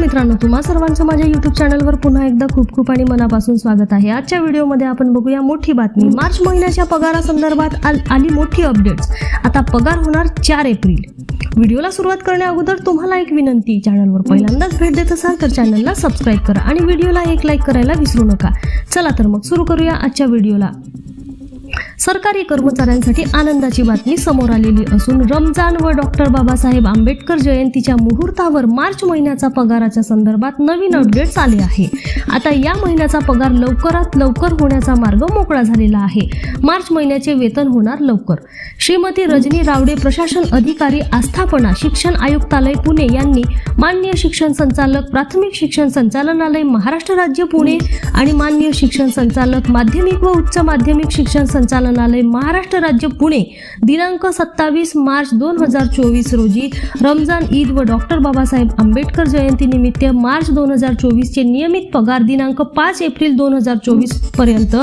मित्रांनो तुम्हा सर्वांचं माझ्या युट्यूब चॅनलवर पुन्हा एकदा खूप खूप आणि मनापासून स्वागत आहे. आजच्या व्हिडिओमध्ये आपण बघूया मोठी बातमी. मार्च महिन्याच्या पगारासंदर्भात आल- आली मोठी अपडेट्स आता पगार होणार चार एप्रिल. व्हिडिओला सुरुवात करण्या अगोदर तुम्हाला एक विनंती. चॅनलवर पहिल्यांदाच भेट देत असाल तर चॅनलला सबस्क्राईब करा आणि व्हिडिओला एक लाईक करायला विसरू नका. चला तर मग सुरू करूया आजच्या व्हिडिओला सरकारी कर्मचाऱ्यांसाठी आनंदाची बातमी समोर आलेली असून रमजान व डॉक्टर बाबासाहेब आंबेडकर जयंतीच्या मुहूर्तावर मार्च महिन्याचा पगाराच्या संदर्भात नवीन अपडेट्स आले आहे. आता या महिन्याचा पगार लवकरात लवकर होण्याचा मार्ग मोकळा झालेला आहे. मार्च महिन्याचे वेतन होणार लवकर. श्रीमती रजनी रावडे प्रशासन अधिकारी आस्थापना शिक्षण आयुक्तालय पुणे यांनी मान्य शिक्षण संचालक प्राथमिक शिक्षण संचालनालय महाराष्ट्र राज्य पुणे आणि मान्य शिक्षण संचालक माध्यमिक व उच्च माध्यमिक शिक्षण संचालनालय महाराष्ट्र राज्य पुणे दिनांक सत्तावीस मार्च दोन हजार चोवीस रोजी रमजान ईद व डॉक्टर बाबासाहेब आंबेडकर जयंतीनिमित्त मार्च दोन हजार चोवीसचे नियमित पगार दिनांक पाच एप्रिल दोन हजार चोवीसपर्यंत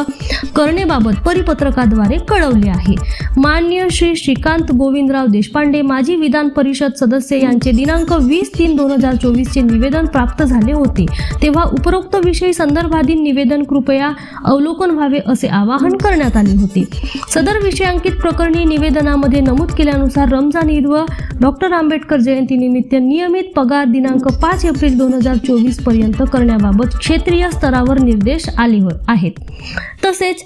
करण्याबाबत परिपत्रकाद्वारे कळवले आहे. मान्य श्री श्रीकांत गोविंदराव देशपांडे माजी विधान परिषद सदस्य यांचे दिनांक वीस तीन दोन हजार चोवीसचे निवेदन प्राप्त झाले होते. तेव्हा उपरोक्त विषयी संदर्भाधीन निवेदन कृपया अवलोकन व्हावे असे आवाहन करण्यात आले होते. सदर विषयांकित प्रकरणी निवेदनामध्ये नमूद केल्यानुसार रमजान ईद व डॉक्टर आंबेडकर जयंतीनिमित्त नियमित पगार दिनांक पाच एप्रिल दोन हजार चोवीसपर्यंत करण्याबाबत क्षेत्रीय स्तरावर निर्देश आले आहेत. तसेच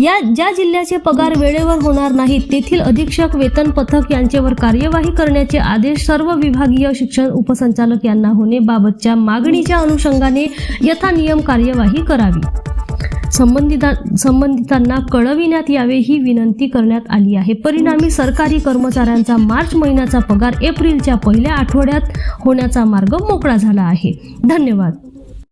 या ज्या जिल्ह्याचे पगार वेळेवर होणार नाहीत तेथील अधीक्षक वेतन पथक यांच्यावर कार्यवाही करण्याचे आदेश सर्व विभागीय शिक्षण उपसंचालक यांना होणे बाबतच्या मागणीच्या अनुषंगाने यथानियम कार्यवाही करावी. संबंधिता संबंधितांना कळविण्यात यावे ही विनंती करण्यात आली आहे. परिणामी सरकारी कर्मचाऱ्यांचा मार्च महिन्याचा पगार एप्रिलच्या पहिल्या आठवड्यात होण्याचा मार्ग मोकळा झाला आहे. धन्यवाद.